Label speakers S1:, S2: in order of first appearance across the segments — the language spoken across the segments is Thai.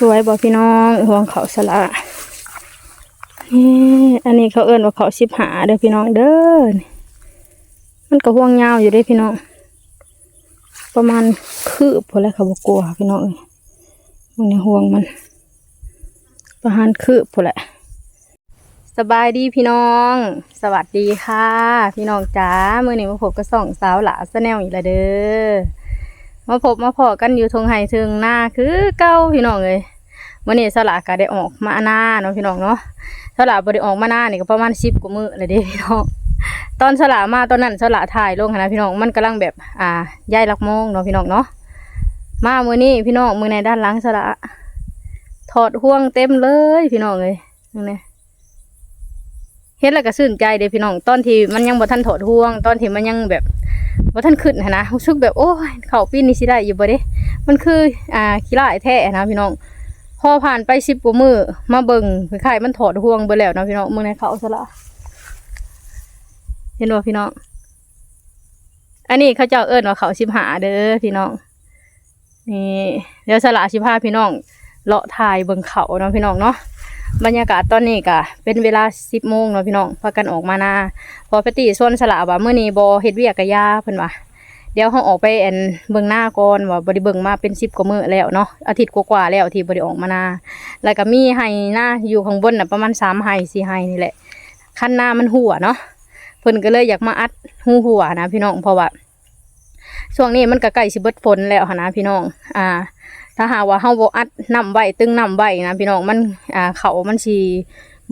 S1: สวยบ่พี่น้องห่วงเขาสละนี่อันนี้เขาเอิ้นว่าเขาสิบหาเด้อพี่น้องเด้อมันก็ห่วงยาวอยู่ด้วยพี่น้อง ประมาณคืบพอแล้วเขาบอกกลัวพี่น้องเอ้ยมันในห่วงมัน ประมาณคืบพอแหละสบายดีพี่น้อง สวัสดีค่ะ พี่น้องจ้ามื่อนี้มาพบกับสองสาวหลาสแนลอีกแล้วเด้อ มาพบมาพอกันอยู่ทงไห้เทิงหน้าคือเก้าพี่น้องเลยวันนี้สลากก็ได้ออกมาหน้าเนาะพี่น้องเนาะสลากบ่ได้ออกมาหน้านี่ก็ประมาณสิบกว่ามื้อเลยเด้พี่น้องตอนสลากมาตอนนั้นสลากถ่ายลงนะพี่น้องมันกำลังแบบอ่าย้ายลักโมงเนาะพี่น้องเนาะมามือนี้พี่น้องมือในด้านหลังสลากถอดห่วงเต็มเลยพี่น้องเลยนั่เฮ็ดแล้วก็ชื่นใจเด้พี่น้องตอนที่มันยังบ่ทันถอดห่วง ตอนที่มันยังแบบ ว่าท่านขึ้นหั้นนะรู้สึกแบบโอ้ยเขาปีนนี่สิได้อยู่บ่เด้มันคืออ่าขี้ร้ายแท้นะพี่น้องพอผ่านไปสิบกว่ามือมาเบิ่งคล้ายๆมันถอดห่วงไปแล้วนะพี่น้องมือในเขาซะละเห็นบ่พี่น้องอันนี้เขาเจ้าเอิ้นว่าเขาสิบหาเด้อพี่น้องนี่เดี๋ยวสละสิพาพี่น้องเลาะทายเบิ่งเขาเนาะพี่น้องเนาะ บรรยากาศตอนนี้ก็เป็นเวลาสิบโมงเนาะพี่น้องพากันออกมานาพอปฏิส่วนสละว่าเมื่อนี้บอเฮ็ดเวียกกะยาเพิ่นว่าเดี๋ยวเขาออกไปแอนเบิ่งหน้าก่อนว่าบ่ได้เบิ่งมาเป็นสิบกว่ามื้อแล้วเนาะอาทิตย์กว่าๆแล้วที่บ่ได้ออกมานาแล้วก็มีไห้หน้าอยู่ข้างบนน่ะประมาณ3ไห้4ไห้นี่แหละคันหน้ามันหัวเนาะเพิ่นก็เลยอยากมาอัดหูหัวนะพี่น้องเพราะว่าช่วงนี้มันก็ใกล้สิเบิดฝนแล้วนะพี่น้อง อ่า ถ้าหากว่าเฮาบ่อัดน้ำไว้ตึงน้ำไว้นะพี่น้องมันอ่าเขามันสิ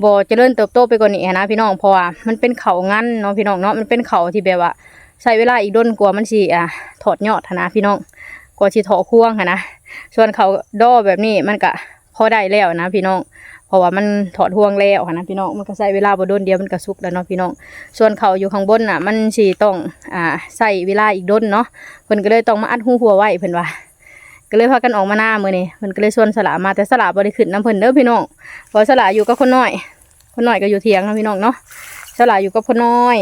S1: บ่เจริญเติบโตไปกว่านี้นะพี่น้องเพราะว่ามันเป็นเขางั้นเนาะพี่น้องเนาะมันเป็นเขาที่แบบว่าใช้เวลาอีกด้นกว่ามันสิอ่าถอดยอดนะพี่น้องกว่าสิถอพ่วงนนะส่วนเขาดอแบบนี้มันก็พอได้แล้วนะพี่น้อง เพราะว่ามันถอดห่วงแล้วนะพี่น้อง มันก็ใช้เวลาบ่ด้นเดียวมันก็สุกแล้วเนาะพี่น้อง ส่วนเขาอยู่ข้างบนน่ะ มันสิต้องอ่าใส่เวลาอีกด้นเนาะเพิ่นก็เลยต้องมาอัดหูหัวไว้เพิ่นว่า ก็เลยพากันออกมาหน้ามือนี่มันก็เลยชวนสลามาแต่สลาบริขึ้นน้ำเพิ่นเด้อพี่น้องพราะสลาอยู่กับคนน้อย คนน้อยก็อยู่เถียงนะพี่น้องเนาะสลาอยู่กับคนน้อย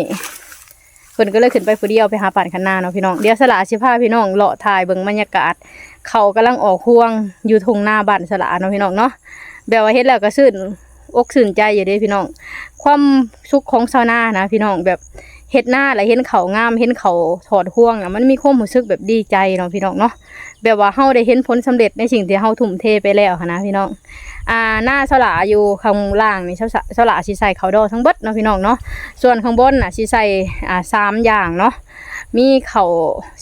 S1: เพิ่นก็เลยขึ้นไปผู้เดียวไปหาป่านคันนาเนาะพี่น้องเดี๋ยวสลาสิพาพี่น้องเลาะถ่ายเบิ่งบรรยากาศ เขากำลังออกห่วงอยู่ทงหน้าบ้านสลาเนาะพี่น้องเนาะแบบว่าเฮ็ดแล้วก็ชื่นอกชื่นใจอยู่เด้พี่น้อง ความสุขของชาวนานะพี่น้องแบบ เฮ็ดหน้าแล้วเห็นเขางามเห็นเขาถอดห่วงอะมันมีความรู้สึกแบบดีใจเนาะพี่น้องเนาะแบบว่าเฮาได้เห็นผลสำเร็จในสิ่งที่เฮาทุ่มเทไปแล้วค่ะนะพี่น้องอ่าหน้าสลาอยู่ข้างล่างนี่สลาสลาสิใส่เขาดอทั้งเบิดเนาะพี่น้องเนาะส่วนข้างบนน่ะสิใส่อ่าสามอย่างเนาะมีเขา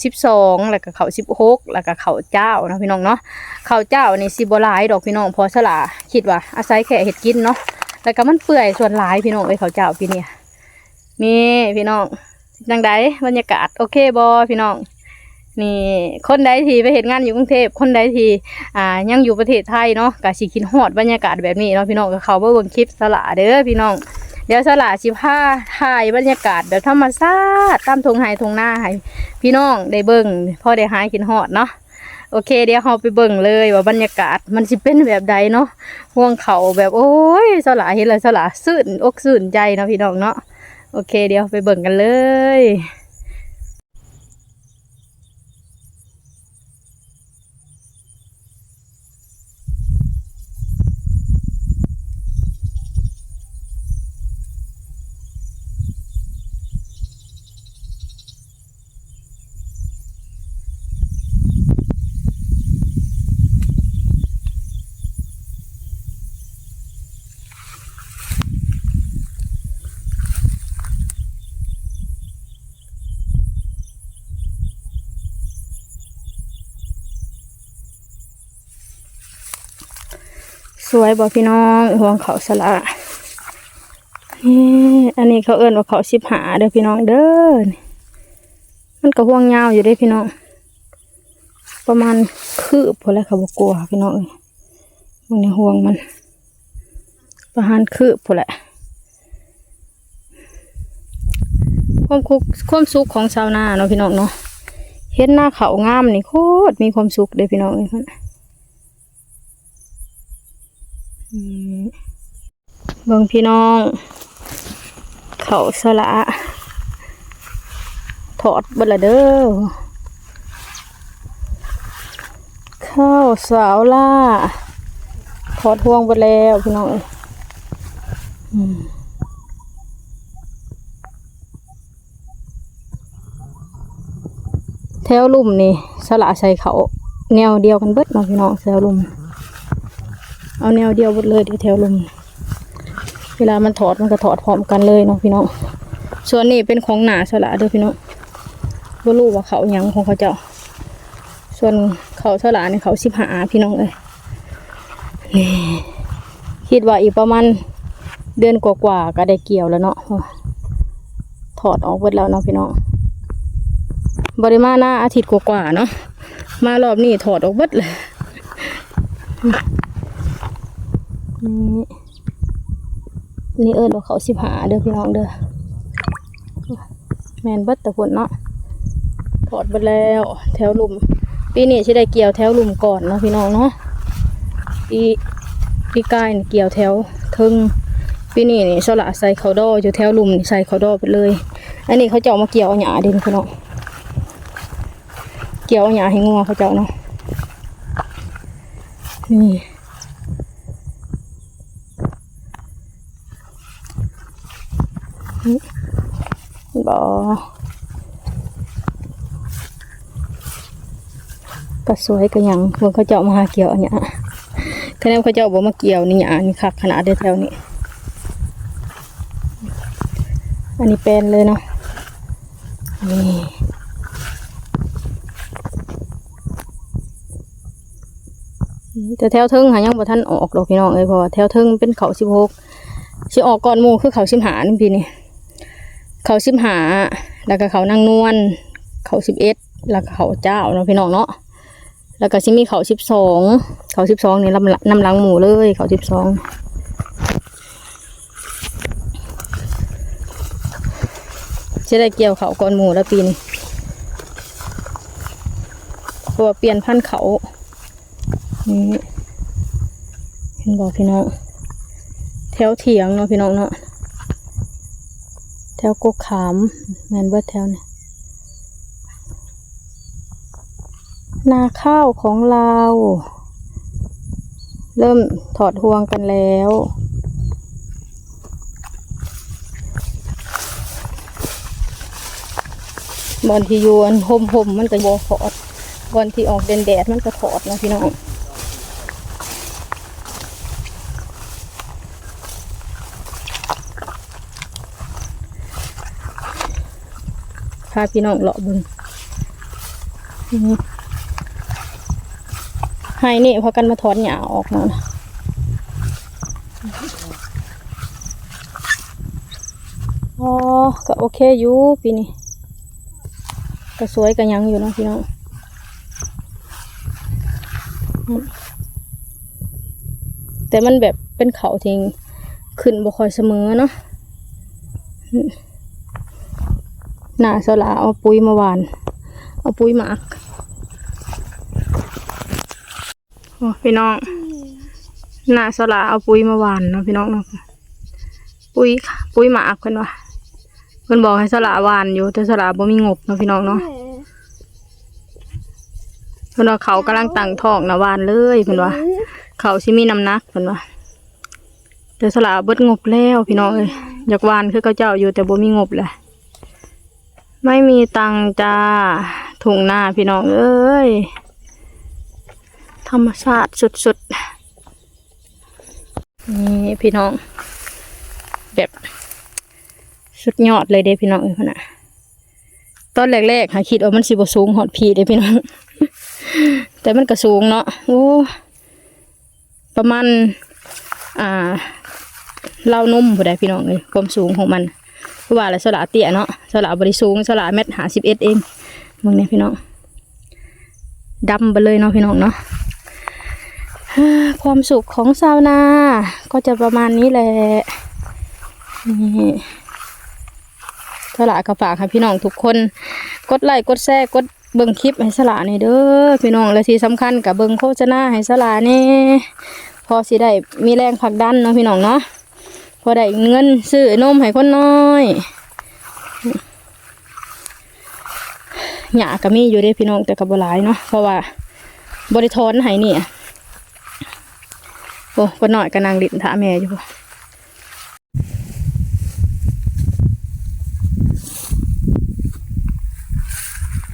S1: สิบสองแล้วก็เขาสิบหกแล้วก็เขาเจ้าเนาะพี่น้องเนาะเขาเจ้านี่สิบหลายดอกพี่น้องพอสลาคิดว่าอาศัยแค่เห็ดกินเนาะแล้วก็มันเปื่อยส่วนหลายพี่น้องเอ้เขาเจ้าปีเนี้ย นี่พี่น้องจังไดบรรยากาศโอเคบอพี่น้องนี่คนใดที่ไปเห็นงานอยู่กรุงเทพคนใดที่อ่ายังอยู่ประเทศไทยเนาะก็สิคิดฮอดบรรยากาศแบบนี้เนาะพี่น้องก็เขามาเบิ่งคลิปสละเด้อพี่น้องเดี๋ยวสละสิพาถ่ายบรรยากาศแบบธรรมชาติตามทงไห้ทงหน้าให้พี่น้องได้เบิ่งพอได้หายคิดฮอดเนาะโอเคเดี๋ยวเราไปเบิ่งเลยว่าบรรยากาศมันสิเป็นแบบใดเนาะห่วงเขาแบบโอ้ยสละเห็นเลยสละซื่นอกซื่นใจเนาะพี่น้องเนาะ โอเคเดี๋ยวไปเบิ่งกันเลย สวยบ่พี่น้องห่วงเขาสละนี่อันนี้เขาเอิ้นว่าเขาสิบหาเด้อพี่น้องเด้อนี่มันก็ห่วงยาวอยู่เด้อพี่น้อง ประมาณคืบพอแล้วเขาบอกกลัวพี่น้องเอ้ยมันในห่วงมัน ประมาณคืบพอแหละความคุกความสุขของชาวนาเนาะพี่น้องเนาะเห็นหน้าเขางามนี่โคตรมีความสุขเลยพี่น้องเอ้ย เพิ่นอืมเบิ่งพี่น้อง เขาสละถอดเบละเด้อข้าวสาวล่าถอดห่วงไปแล้วพี่น้องเอ้ยอืมแถวลุ่มนี่สละใส่เขาแนวเดียวกันเบิดเนาะพี่น้องแถวลุ่ม เอาแนวเดียวหมดเลยที่แถวลุมเวลามันถอดมันก็ถอดพร้อมกันเลยเนาะพี่น้องส่วนนี้เป็นของหนาสละเด้อพี่น้องบ่รู้ว่าเขาหยังของเขาเจ้า ส่วนเขาสละนี่เขาสิบหาพี่น้องเอ้ยนี่คิดว่าอีกประมาณเดือนกว่าๆก็ได้เกี่ยวแล้วเนาะถอดออกเบิดแล้วเนาะพี่น้องบริมาหน้าอาทิตย์กว่าๆเนาะมารอบนี้ถอดออกเบิดเลย นี่นี่เอิญว่าเขาสิบหาเด้อพี่น้องเด้อแมนเบิดแต่พุ่นเนาะถอดเบิดแล้ว แถวลุม ปีนี้สิได้เกี่ยวแถวลุมก่อนเนาะพี่น้องเนาะปีปีกายเกี่ยวแถวทึงปีนี้นี่สละใส่เขาดออยู่แถวลุมใส่เขาดอไปเลย อันนี้เขาเจ้ามาเกี่ยวหญ้าเด่นพี่น้องเกี่ยวหญ้าให้งัวเขาเจ้าเนาะนี่ บอก็สวยก็ยังเพิ่นเขาเจ้ามาหาเกี่ยวอันเนี้ยคะแนนเขาเจ้าบอกมาเกี่ยวนี่หยานี่คักขนาดเดียวแถวนี้อันนี้เป็นเลยเนาะนี่แต่แถวเทิงหายังบ่ทันออกดอกพี่น้องเอ้ยพราะว่าแถวเทิงเป็นเขาสิบหกสิออกก่อนหมู่คือเขาสิบหานี่พี่นี่ เขาสิบหาแล้วก็เขานางนวลเขาสิบเอ็ดแล้วก็เขาเจ้าเนาะพี่น้องเนาะแล้วก็สิมีเขาสิบสองเขาสิบสองนี่ลำนำหลังหมูเลยเขาสิบสองจะได้เกี่ยวเขาก่อนหมูแล้วปีนี้เพราะว่าเปลี่ยนพันธุ์เขานี่เห็นบอกพี่น้องแถวเถียงเนาะพี่น้องเนาะ แถวกกขามแมนเบิร์ดแถวเนี่ยนาข้าวของเรา เริ่มถอดห่วงกันแล้วบอลที่ยวนห่มห่มๆมันก็บอถอดบอลที่ออกแดดแดดมันก็ถอดนะพี่น้องาพี่น้องเลาะบึงให้นี่พอกันมาถอนหญ้าออกนะอ๋อก็โอเคอยู่ปีนี้ก็สวยกันยังอยู่นะพี่น้องแต่มันแบบเป็นเขาทิ้งขึ้นบ่คอยเสมอเนาะ หน้าสลาเอาปุ๋ยมาหวาน เอาปุ๋ยหมักโอ้พี่น้องหน้าสลาเอาปุ๋ยมาหวานเนาะพี่น้องเนาะปุ๋ยปุ๋ยหมากเพิ่นว่าเพิ่นบอกให้สลาหวานอยู่ แต่สลาบ่มีงบเนาะพี่น้องเนาะเพิ่นว่าเขากำลังตั้งท้องนะหวานเลยเพิ่นว่าเขาสิมีน้ำหนักเพิ่นว่าแต่สลาเบิดงบแล้วพี่น้องเอ้ยอยากหวานคือเขาเจ้าอยู่แต่บ่มีงบแหละ ไม่มีตังจ้าถุงหน้าพี่น้องเอ้ย ธรรมชาติสุดๆ นี่พี่น้อง แบบสุดยอดเลยเด้พี่น้องเอ้ยพนน่ะตอนแรกๆหาคิดว่ามันสิบสูงหอดพีเด้พี่น้อง แต่มันก็สูงเนาะโอ้ประมาณ อ่าเล่านุ่มผู้ใดพี่น้องเลยความสูงของมัน ว่าอะไรสละเตี้ยเนาะสละบริสูงสละเม็ดหาสิบเอ็ดเองมึงเนี่ยพี่น้องดำไปเลยเนาะพี่น้องเนาะความสุขของชาวนา ก็จะประมาณนี้แหละนี่สละกระฝากค่ะพี่น้องทุกคน กดไลค์กดแชร์กดเบิ่งคลิปให้สละนี่เด้อพี่น้องและที่สำคัญกับเบิ่งโฆษณาให้สละนี่พอสิได้มีแรงผลักดันเนาะพี่น้องเนาะ พอได้เงินซื้อนมให้คนน้อยหยาก็มีอยู่เด้พี่น้องแต่กับบหลายเนาะเพราะว่าบริทอนให้นี่โอ้คนหน่อยก็นางลิ้นถาแม่อยู่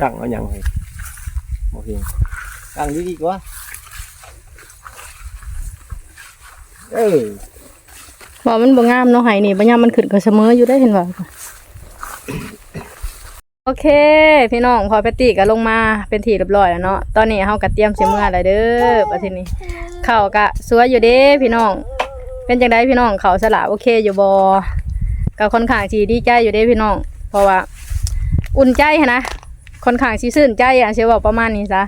S2: กังเอาหยังให้บ่เพียงกังดีดีกว่าเออ
S1: ว่ามันบ่งามเนาะไห้นี่บ่ยามมันขึ้นก็เสมออยู่ได้เห็นว่าโอเค พี่น้องพอแพตตี้ก็ลงมาเป็นที่เรียบร้อยแล้วเนาะตอนนี้เฮาก็เตรียมสิเมื่อแล้วเด้อบัดทีนี้ข้าวก็สวยอยู่เด้พี่น้อง เป็นจังไดพี่น้องเขาสละโอเคอยู่บ่ก็ค่อนข้างสิดีใจอยู่เด้พี่น้อง เพราะว่าอุ่นใจนะค่อนข้างสิชื่นใจอะสิเว้าประมาณนี้ซะ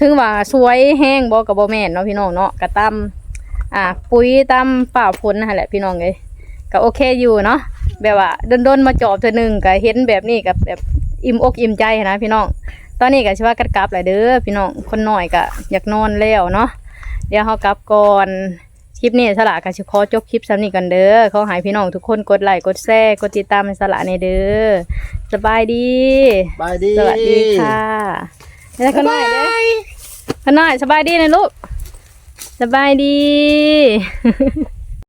S1: ถึงว่าสวยแห้งบ่ก็บ่แม่นเนาะพี่น้องเนาะก็ตาม อ่า ปุ๋ยตามป่าฝนนั่นแหละพี่น้องเอ้ยก็โอเคอยู่เนาะแบบว่าโดนๆมาจอบเธอหนึ่งก็เห็นแบบนี้กับแบบอิ่มอกอิ่มใจนะพี่น้อง ตอนนี้ก็ชิว่ากัดกลับแหละเด้อพี่น้องคนหน่อยก็อยากนอนแล้วเนาะเดี๋ยวเฮากลับก่อนคลิปนี้สละก็สิขอจบคลิปซ้ำนี้กันเด้อขอให้พี่น้องทุกคนกดไลค์กดแชร์กดติดตามให้สละในเด้อสบายดี
S2: บายดี
S1: สวัสดีค่ะแล้วคนหน่อยเด้อคนหน่อยสบายดีนะลูก สบายดี